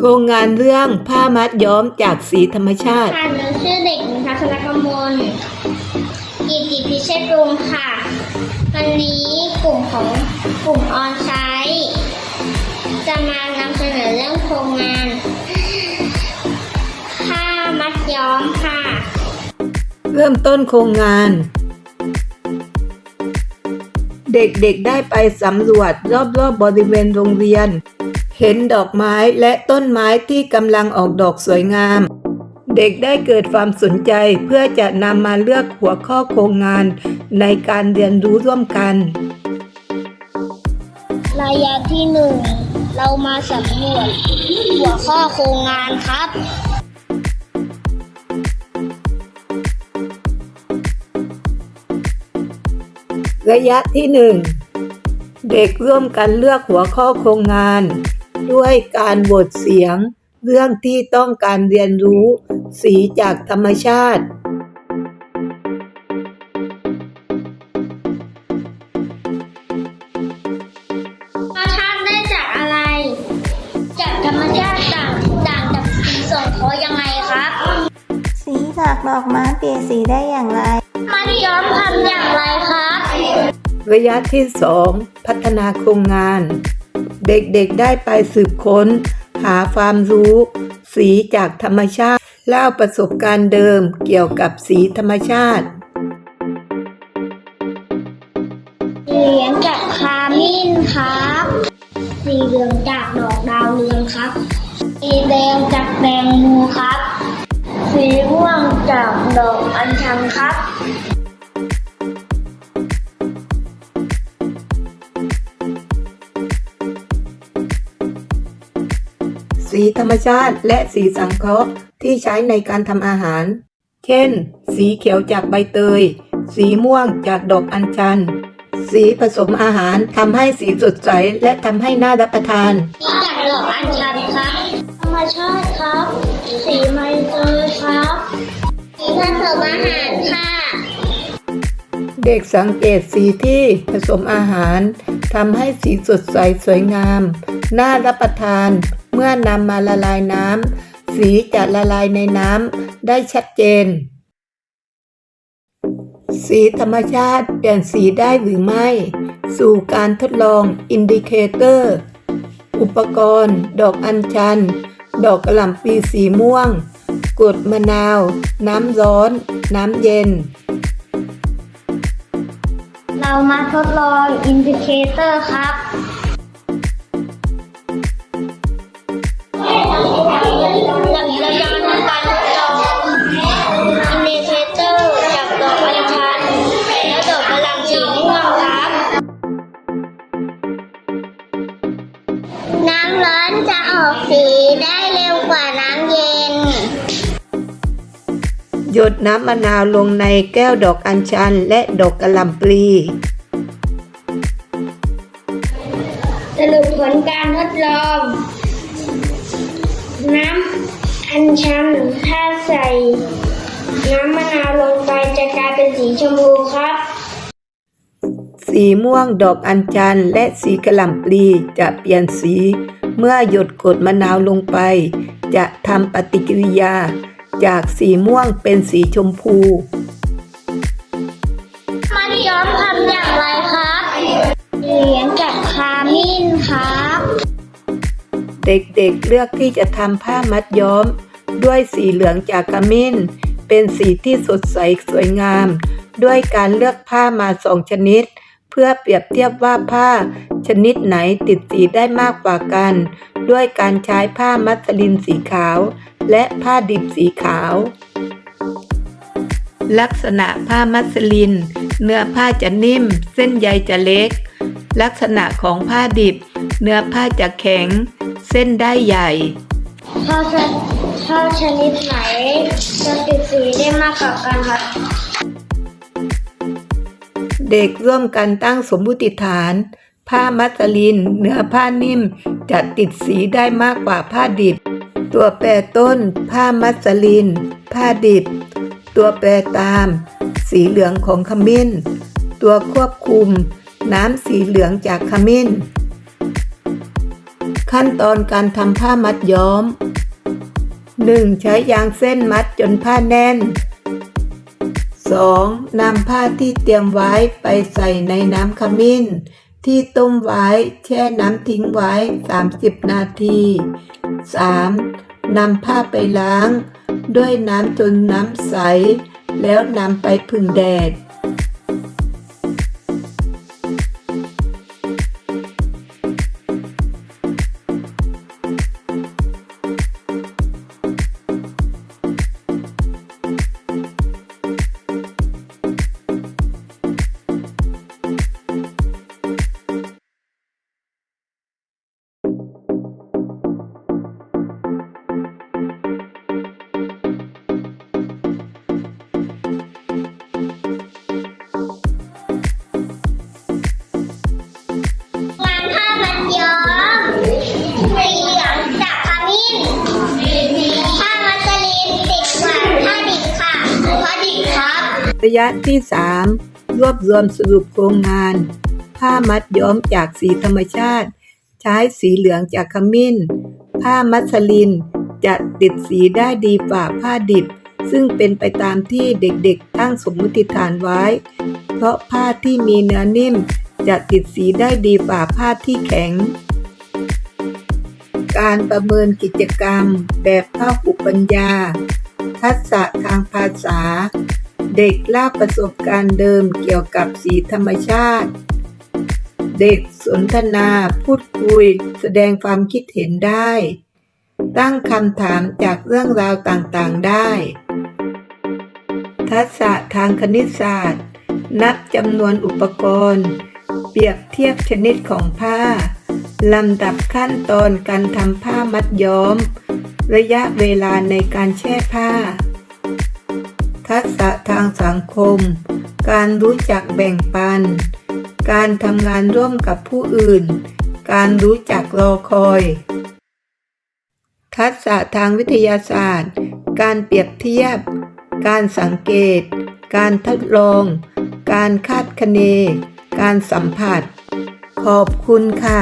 โครงงานเรื่องผ้ามัดย้อมจากสีธรรมชาติ ค่ะหนูชื่อเด็กหญิงทัศนกมลกิติพิเชษรุงค่ะ วันนี้กลุ่มของกลุ่มออนไซต์จะมานำเสนอเรื่องโครงงานผ้ามัดย้อมค่ะ เริ่มต้นโครงงาน เด็กๆได้ไปสำรวจรอบๆบบริเวณโรงเรียน เห็นดอกไม้และต้นไม้ที่กำลังออกดอกสวยงาม เด็กได้เกิดความสนใจเพื่อจะนำมาเลือกหัวข้อโครงงานในการเรียนรู้ร่วมกันระยะที่หนึ่งเรามาสำรวจหัวข้อโครงงานครับระยะที่หนึ่งเด็กร่วมกันเลือกหัวข้อโครงงาน ด้วยการโหวตเสียง เรื่องที่ต้องการเรียนรู้ สีจากธรรมชาติธรรมชาติได้จากอะไรจากธรรมชาติต่างต่างจากสีส่งเขายังไงครับ สีจากดอกไม้เปลี่ยนสีได้อย่างไรมัดย้อมทำอย่างไรครับระยะที่สองพัฒนาโครงงาน เด็กๆได้ไปสืบค้น หาความรู้ สีจากธรรมชาติ เล่าประสบการณ์เดิมเกี่ยวกับสีธรรมชาติสีเหลืองจากคามินครับ สีเหลืองจากดอกดาวเรืองครับ สีแดงจากแดงมูครับ สีม่วงจากดอกอัญชันครับ สีธรรมชาติและสีสังเคราะห์ที่ใช้ในการทำอาหาร เช่น สีเขียวจากใบเตย สีม่วงจากดอกอัญชัน สีผสมอาหารทำให้สีสดใสและทำให้น่ารับประทานสีจากดอกอัญชันครับธรรมชาติครับ สีใบเตยครับสีผสมอาหารค่ะเด็กสังเกตสีที่ผสมอาหารทำให้สีสดใสสวยงาม น่ารับประทาน เมื่อนำมาละลายน้ำสีจะละลายในน้ำได้ชัดเจน สีธรรมชาติเปลี่ยนสีได้หรือไม่ สู่การทดลองอินดิเคเตอร์ อุปกรณ์ ดอกอัญชัน ดอกกระหล่ำปีสีม่วงกรดมะนาว น้ำร้อน น้ำเย็น เรามาทดลองอินดิเคเตอร์ครับ หยดน้ำมะนาวลงในแก้วดอกอัญชันและดอกกระหล่ำปลีสรุปผลการทดลอง น้ำอัญชันถ้าใส่น้ำมะนาวลงไปจะกลายเป็นสีชมพูครับ สีม่วงดอกอัญชันและสีกระหล่ำปลีจะเปลี่ยนสี เมื่อหยดกรดมะนาวลงไป จะทำปฏิกิริยา จากสีม่วงเป็นสีชมพู มัดย้อมทำอย่างไรครับเหรียญจากคามินครับ เด็กๆเลือกที่จะทำผ้ามัดย้อม ด้วยสีเหลืองจากขมิ้น เป็นสีที่สดใสสวยงาม ด้วยการเลือกผ้ามาสองชนิดเพื่อเปรียบเทียบว่าผ้า ชนิดไหนติดสีได้มากกว่ากัน ด้วยการใช้ผ้ามัสลินสีขาว และผ้าดิบสีขาว ลักษณะผ้ามัสลิน เนื้อผ้าจะนิ่ม เส้นใยจะเล็ก ลักษณะของผ้าดิบ เนื้อผ้าจะแข็ง เส้นได้ใหญ่ผ้าชนิดไหนจะติดสีได้มากกว่ากันครับ เด็กร่วมกันตั้งสมมุติฐาน ผ้ามัสลินเนื้อผ้านิ่มจะติดสีได้มากกว่าผ้าดิบ ตัวแปรต้น ผ้ามัสลิน ผ้าดิบ ตัวแปรตาม สีเหลืองของขมิ้น ตัวควบคุม น้ำสีเหลืองจากขมิ้น ขั้นตอนการทำผ้ามัดย้อม 1. ใช้ยางเส้นมัดจนผ้าแน่น 2. นำผ้าที่เตรียมไว้ไปใส่ในน้ำขมิ้น ที่ต้มไว้แช่น้ำทิ้งไว้ 30 นาที 3. นำผ้าไปล้าง ด้วยน้ำจนน้ำใส แล้วนำไปพึ่งแดด ระยะที่ 3 รวบรวมสรุปโครงงาน ผ้ามัดย้อมจากสีธรรมชาติ ใช้สีเหลืองจากขมิ้น ผ้ามัสลินจะติดสีได้ดีกว่าผ้าดิบ ซึ่งเป็นไปตามที่เด็กๆตั้งสมมติฐานไว้ เพราะผ้าที่มีเนื้อนิ่ม จะติดสีได้ดีกว่าผ้าที่แข็ง การประเมินกิจกรรมแบบภาคปัญญา ทักษะทางภาษา เด็กเล่าประสบการณ์เดิมเกี่ยวกับสีธรรมชาติ เด็กสนทนาพูดคุย แสดงความคิดเห็นได้ ตั้งคำถามจากเรื่องราวต่างๆได้ ทักษะทางคณิตศาสตร์ นับจำนวนอุปกรณ์ เปรียบเทียบชนิดของผ้าลำดับขั้นตอนการทำผ้ามัดย้อม ระยะเวลาในการแช่ผ้า ทักษะทางสังคม การรู้จักแบ่งปัน การทำงานร่วมกับผู้อื่น การรู้จักรอคอย ทักษะทางวิทยาศาสตร์ การเปรียบเทียบ การสังเกต การทดลอง การคาดคะเน การสัมผัส ขอบคุณค่ะ